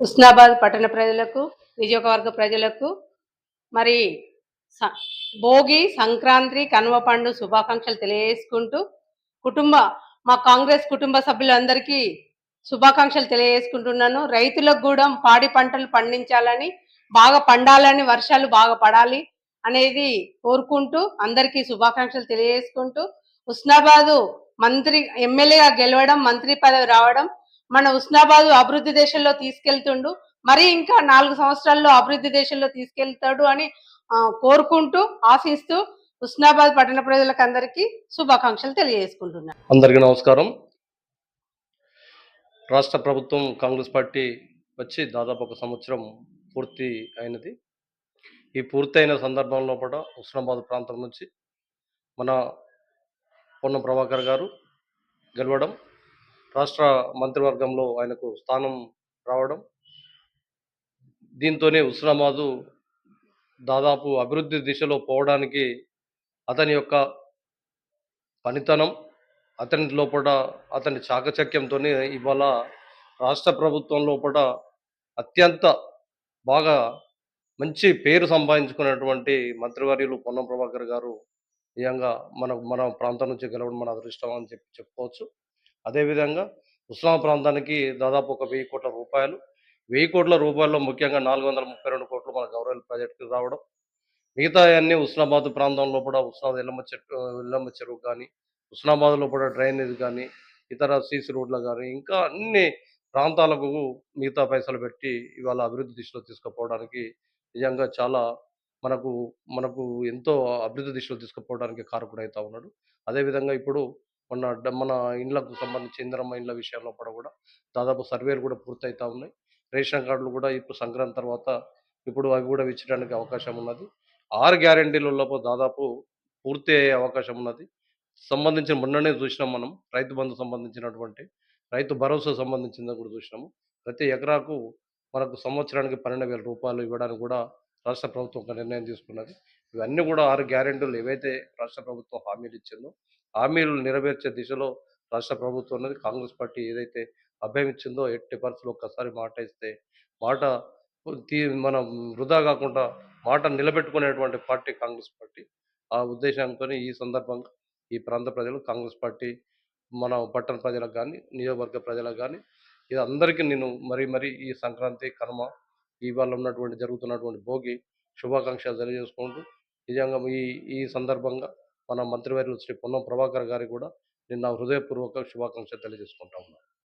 హుస్నాబాద్ పట్టణ ప్రజలకు నియోజకవర్గ ప్రజలకు మరి స- భోగి సంక్రాంతి కనుమ పండు శుభాకాంక్షలు తెలియజేసుకుంటూ కుటుంబ మా కాంగ్రెస్ కుటుంబ సభ్యులందరికీ శుభాకాంక్షలు తెలియజేసుకుంటున్నాను. రైతులకు కూడా పాడి పంటలు పండించాలని బాగా పండాలని వర్షాలు బాగా పడాలి అనేది కోరుకుంటూ అందరికీ శుభాకాంక్షలు తెలియజేసుకుంటూ హుస్నాబాదు మంత్రి ఎమ్మెల్యేగా గెలవడం మంత్రి పదవి రావడం మన హుస్నాబాద్ అభివృద్ధి దేశంలో తీసుకెళ్తుండు. మరి ఇంకా నాలుగు సంవత్సరాల్లో అభివృద్ధి దేశంలో తీసుకెళ్తాడు అని కోరుకుంటూ ఆశిస్తూ హుస్నాబాద్ పట్టణ ప్రజలకు అందరికీ శుభాకాంక్షలు తెలియజేసుకుంటున్నాను. అందరికీ నమస్కారం. రాష్ట్ర ప్రభుత్వం కాంగ్రెస్ పార్టీ వచ్చి దాదాపు ఒక సంవత్సరం పూర్తి అయినది. ఈ పూర్తయిన సందర్భంలో కూడా హుస్నాబాద్ ప్రాంతం నుంచి మన పొన్న ప్రభాకర్ గారు గెలవడం రాష్ట్ర మంత్రివర్గంలో ఆయనకు స్థానం రావడం దీంతోనే హుస్నాబాదు దాదాపు అభివృద్ధి దిశలో పోవడానికి అతని యొక్క పనితనం అతని లోపల అతని చాకచక్యంతో ఇవాళ రాష్ట్ర ప్రభుత్వం లోపల అత్యంత బాగా మంచి పేరు సంపాదించుకున్నటువంటి మంత్రివర్యులు పొన్నం ప్రభాకర్ గారు నిజంగా మన మన ప్రాంతం నుంచి గెలవడం మన అదృష్టం అని చెప్పి చెప్పుకోవచ్చు. అదేవిధంగా ఉస్మాన్ ప్రాంతానికి దాదాపు ఒక వెయ్యి కోట్ల రూపాయలు వెయ్యి కోట్ల రూపాయల్లో ముఖ్యంగా నాలుగు వందల ముప్పై రెండు కోట్లు మన గౌరవ ప్రాజెక్టుకి రావడం మిగతా అన్నీ ఉస్నాబాద్ ప్రాంతంలో కూడా ఉస్నాబాద్ ఎల్లమ్మ చెట్టు ఎల్లమ్మ చెరువు కానీ ఉస్నాబాద్లో కూడా డ్రైనేజ్ కానీ ఇతర సీసీ రోడ్లు కానీ ఇంకా అన్ని ప్రాంతాలకు మిగతా పైసలు పెట్టి ఇవాళ అభివృద్ధి దిశలో తీసుకుపోవడానికి నిజంగా చాలా మనకు మనకు ఎంతో అభివృద్ధి దిశలో తీసుకుపోవడానికి కారకుడైతే ఉన్నాడు. అదేవిధంగా ఇప్పుడు మన మన ఇండ్లకు సంబంధించి ఇంద్రమ్మ ఇండ్ల విషయంలో కూడా కూడా దాదాపు సర్వేలు కూడా పూర్తవుతా ఉన్నాయి. రేషన్ కార్డులు కూడా ఇప్పుడు సంక్రాంతి తర్వాత ఇప్పుడు అవి కూడా ఇచ్చడానికి అవకాశం ఉన్నది. ఆరు గ్యారంటీలలో దాదాపు పూర్తి అయ్యే అవకాశం ఉన్నది. సంబంధించిన మొన్ననే చూసినాం మనం రైతు బంధు సంబంధించినటువంటి రైతు భరోసా సంబంధించింది కూడా చూసినాము ప్రతి ఎకరాకు మనకు సంవత్సరానికి పన్నెండు వేల రూపాయలు ఇవ్వడానికి కూడా రాష్ట్ర ప్రభుత్వం ఒక నిర్ణయం తీసుకున్నది. ఇవన్నీ కూడా ఆరు గ్యారెంటీలు ఏవైతే రాష్ట్ర ప్రభుత్వం హామీలు ఇచ్చిందో హామీలు నెరవేర్చే దిశలో రాష్ట్ర ప్రభుత్వం అనేది కాంగ్రెస్ పార్టీ ఏదైతే అభయం ఇచ్చిందో ఎట్టి పరిస్థితులు ఒక్కసారి మాట ఇస్తే మాట తీ మనం వృధా కాకుండా మాట నిలబెట్టుకునేటువంటి పార్టీ కాంగ్రెస్ పార్టీ. ఆ ఉద్దేశంతో ఈ సందర్భంగా ఈ ప్రాంత ప్రజలు కాంగ్రెస్ పార్టీ మన పట్టణ ప్రజలకు కానీ నియోజకవర్గ ప్రజలకు కానీ ఇది అందరికీ నేను మరీ మరీ ఈ సంక్రాంతి కర్మ ఇవాళ ఉన్నటువంటి జరుగుతున్నటువంటి భోగి శుభాకాంక్షలు తెలియజేసుకుంటూ నిజంగా ఈ ఈ సందర్భంగా మన మంత్రివర్యులు శ్రీ పొన్నం ప్రభాకర్ గారికి కూడా నిన్న హృదయపూర్వక శుభాకాంక్షలు తెలియజేసుకుంటా ఉన్నాను